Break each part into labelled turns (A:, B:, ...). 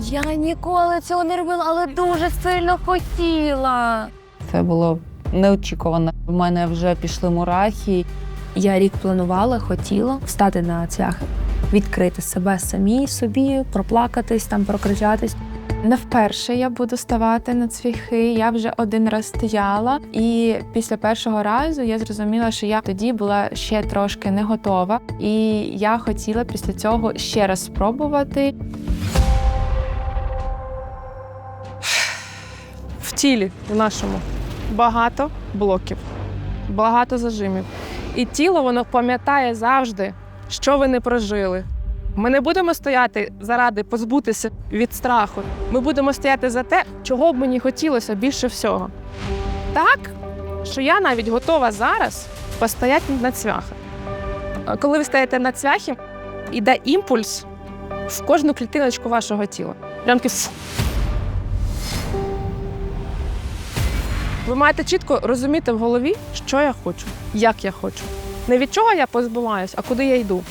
A: Я ніколи цього не робила, але дуже сильно хотіла.
B: Це було неочікувано. У мене вже пішли мурахи.
A: Я рік планувала, хотіла встати на цвяхи, відкрити себе самій собі, проплакатись, там прокричатись.
C: Не вперше я буду ставати на цвіхи. Я вже один раз стояла, і після першого разу я зрозуміла, що я тоді була ще трошки не готова, і я хотіла після цього ще раз спробувати.
D: Тілі в нашому багато блоків, багато зажимів. І тіло воно пам'ятає завжди, що ви не прожили. Ми не будемо стояти заради позбутися від страху. Ми будемо стояти за те, чого б мені хотілося більше всього. Так, що я навіть готова зараз постояти на цвяхах. Коли ви стоїте на цвяхі, іде імпульс в кожну клітиночку вашого тіла. Прям фу. Ви маєте чітко розуміти в голові, що я хочу, як я хочу. Не від чого я позбуваюсь, а куди я йду.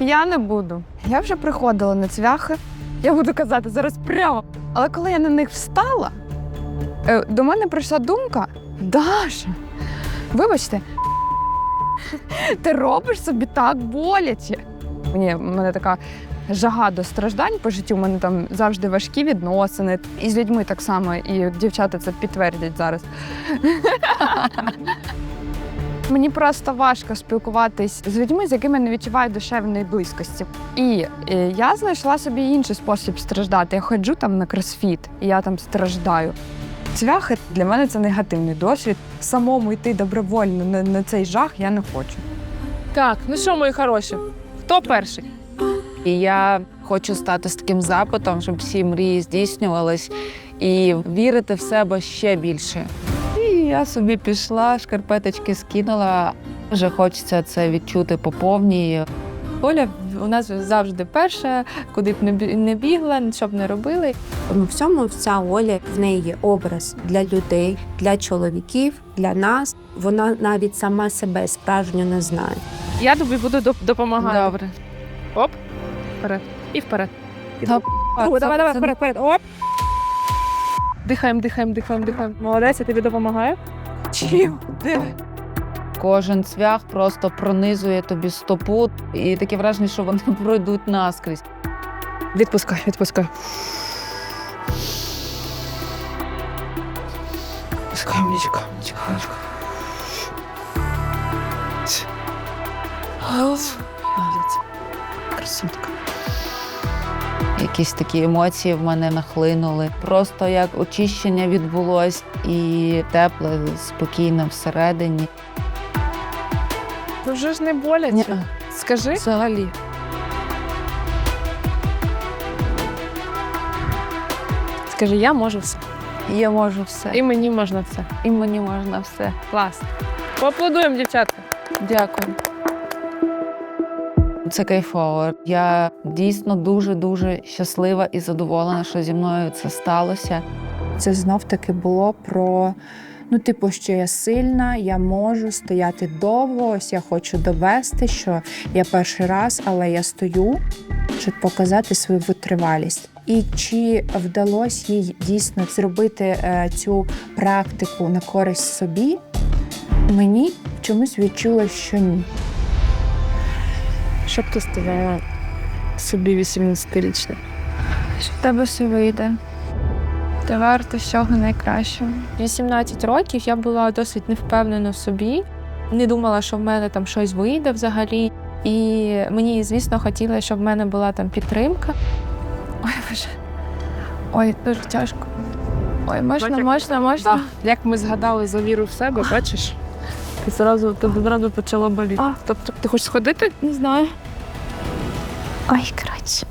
C: Я не буду. Я вже приходила на цвяхи. Я буду казати зараз прямо. Але коли я на них встала, е, до мене прийшла думка: Даша, вибачте, ти робиш собі так боляче. Мені мене така жага до страждань по життю. У мене там завжди важкі відносини. І з людьми так само, і дівчата це підтвердять зараз. Мені просто важко спілкуватись з людьми, з якими не відчуваю душевної близькості. І е, я знайшла собі інший спосіб страждати. Я ходжу там на кросфіт, і я там страждаю. Цвяхи для мене це негативний досвід. Самому йти добровольно на, на цей жах я не хочу.
D: Так, ну що, мої хороші? Хто перший?
B: І я хочу стати з таким запитом, щоб всі мрії здійснювались і вірити в себе ще більше. І я собі пішла, шкарпеточки скинула. Вже хочеться це відчути по повній.
C: Оля у нас завжди перша, куди б не бігла, що б не робили.
E: Тому всьому ця Оля в неї є образ для людей, для чоловіків, для нас. Вона навіть сама себе справжньо не знає.
D: Я тобі буду допомагати.
B: Добре.
D: Оп, вперед. І вперед.
B: Та,
D: О, давай, давай,
B: це-
D: вперед, вперед. Оп. Дихаємо, дихаємо, дихаємо, дихаємо. Молодець, я тобі допомагаю. Чим?
B: Кожен цвях просто пронизує тобі стопу, і таке враження, що вони пройдуть наскрізь.
D: Відпускай, відпускай. Млічка. Молодець. Красотка.
B: Якісь такі емоції в мене нахлинули. Просто як очищення відбулось і тепле, спокійно всередині.
D: Ну вже ж не боляче. Скажи.
B: Взагалі.
D: Скажи, я можу все.
B: Я можу все.
D: І мені можна все.
B: І мені можна все.
D: Клас. Поаплодуємо, дівчатка.
B: Дякую. Це кайфово. Я дійсно дуже дуже щаслива і задоволена, що зі мною це сталося.
F: Це знов таки було про ну, типу, що я сильна, я можу стояти довго. Ось я хочу довести, що я перший раз, але я стою, щоб показати свою витривалість. І чи вдалося їй дійсно зробити е, цю практику на користь собі? Мені чомусь відчуло, що ні.
D: Щоб ти сказала собі 18-річне.
C: Що в тебе все вийде. Ти варта всього найкращого. 18 років я була досить невпевнена в собі. Не думала, що в мене там щось вийде взагалі. І мені, звісно, хотілося, щоб в мене була там підтримка. Ой, боже. Ой, дуже тяжко. Ой, можна, можна, можна.
D: Як ми згадали за віру в себе, бачиш? І зразу зразу почало боліти.
C: А.
D: Тобто ти хочеш сходити?
C: Не знаю.
E: Ой, коротше.